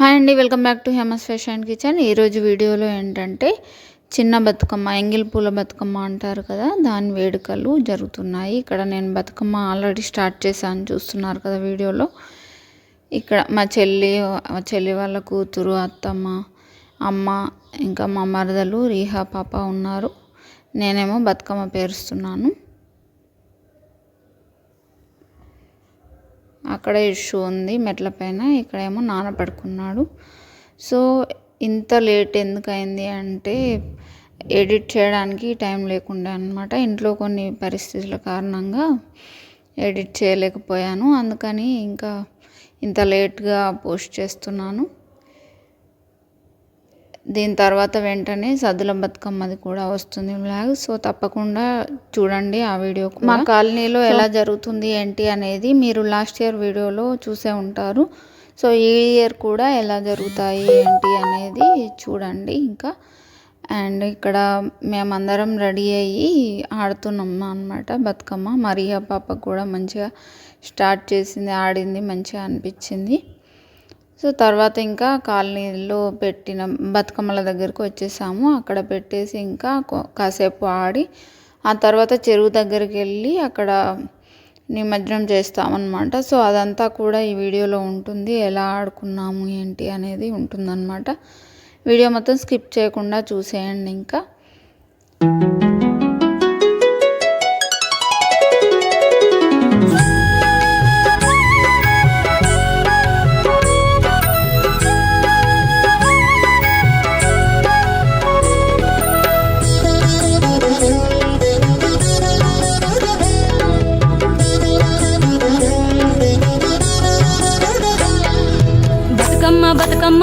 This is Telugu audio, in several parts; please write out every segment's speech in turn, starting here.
హాయ్ అండి welcome back to Hema's fashion kitchen. ఈరోజు వీడియోలో ఏంటంటే చిన్న బతుకమ్మ ఎంగిల్ పూల బతుకమ్మ అంటారు కదా దాని వేడుకలు జరుగుతున్నాయి. ఇక్కడ నేను బతుకమ్మ ఆల్రెడీ స్టార్ట్ చేశాను చూస్తున్నారు కదా వీడియోలో. ఇక్కడ మా చెల్లి మా చెల్లి వాళ్ళ కూతురు అత్తమ్మ అమ్మ ఇంకా మా మరదలు రీహా పాప ఉన్నారు. నేనేమో బతుకమ్మ పేరుస్తున్నాను. అక్కడ ఇష్యూ ఉంది మెట్ల పైన. ఇక్కడేమో నాన్న పడుకున్నాడు. సో ఇంత లేట్ ఎందుకైంది అంటే ఎడిట్ చేయడానికి టైం లేకుండే అనమాట ఇంట్లో కొన్ని పరిస్థితుల కారణంగా ఎడిట్ చేయలేకపోయాను. అందుకని ఇంకా ఇంత లేట్గా పోస్ట్ చేస్తున్నాను. దీని తర్వాత వెంటనే సద్దుల బతుకమ్మది కూడా వస్తుంది బ్లాగ్ సో తప్పకుండా చూడండి ఆ వీడియో మా కాలనీలో ఎలా జరుగుతుంది ఏంటి అనేది మీరు లాస్ట్ ఇయర్ వీడియోలో చూసే ఉంటారు. సో ఈ ఇయర్ కూడా ఎలా జరుగుతాయి ఏంటి అనేది చూడండి ఇంకా. అండ్ ఇక్కడ మేమందరం రెడీ అయ్యి ఆడుతున్నాం అనమాట బతుకమ్మ. మరియా పాప కూడా మంచిగా స్టార్ట్ చేసింది ఆడింది మంచిగా అనిపించింది. సో తర్వాత ఇంకా కాలనీలో పెట్టిన బతుకమ్మల దగ్గరకు వచ్చేసాము. అక్కడ పెట్టేసి ఇంకా కాసేపు ఆడి ఆ తర్వాత చెరువు దగ్గరికి వెళ్ళి అక్కడ నిమజ్జనం చేస్తామన్నమాట. సో అదంతా కూడా ఈ వీడియోలో ఉంటుంది. ఎలా ఆడుకున్నాము ఏంటి అనేది ఉంటుందన్నమాట. వీడియో మొత్తం స్కిప్ చేయకుండా చూసేయండి ఇంకా.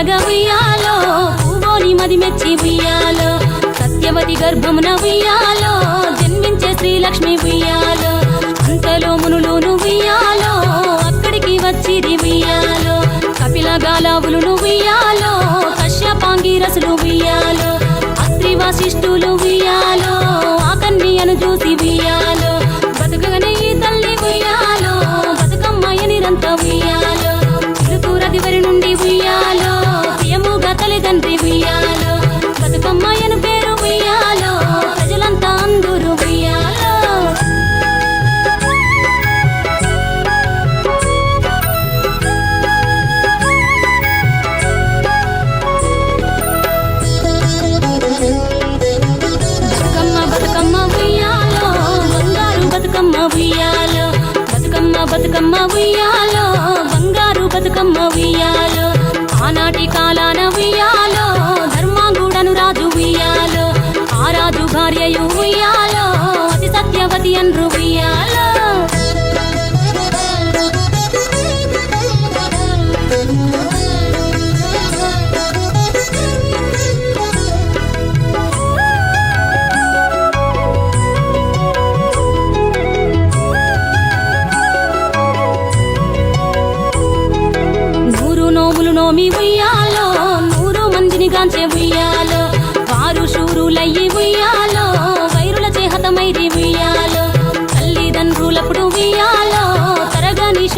పుట్టమని ఉయ్యాలో పూవోని మది మెచ్చి ఉయ్యాలో సత్యవతి గర్భమున ఉయ్యాలో జన్మించే శ్రీలక్ష్మి ఉయ్యాలో అంతలో మునులోను ఉయ్యాలో అక్కడికి వచ్చిది ఉయ్యాలో కపిల గాలావులు ఉయ్యాలో కశ్యపాంగి రసులు ఉయ్యాలో అస్త్రి వాసిష్ఠులు ఉయ్యాలో. ఆ రాజు భార్యయు ఉయ్యాలో అతి సత్యవతి అన్రు ఉయ్యాలో.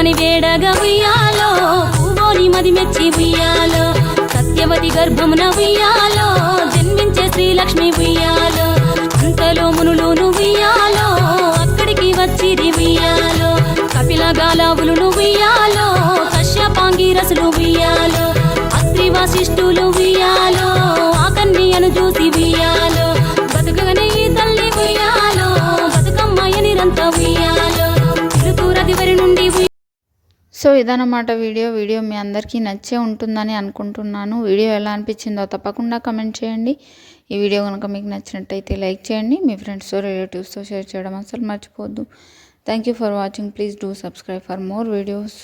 పుట్టమని వేడగా ఉయ్యాలో పువ్వోని మది మెచ్చి ఉయ్యాలో సత్యవతి గర్భమున ఉయ్యాలో జన్మించే శ్రీలక్ష్మి ఉయ్యాలో అంతలో మునులోను ఉయ్యాలో అక్కడికి వచ్చిరి ఉయ్యాలో కపిల గాలావులు ఉయ్యాలో కశ్యపాంగి రసులు ఉయ్యాలో అత్రి వాసిష్ఠులు సో ఇదన్నమాట వీడియో. వీడియో మీ అందరికీ నచ్చే ఉంటుందని అనుకుంటున్నాను. వీడియో ఎలా అనిపించిందో తప్పకుండా కమెంట్ చేయండి. ఈ వీడియో కనుక మీకు నచ్చినట్టయితే లైక్ చేయండి. మీ ఫ్రెండ్స్తో రిలేటివ్స్తో షేర్ చేయడం అసలు మర్చిపోవద్దు. Thank you for watching. Please do subscribe for more videos.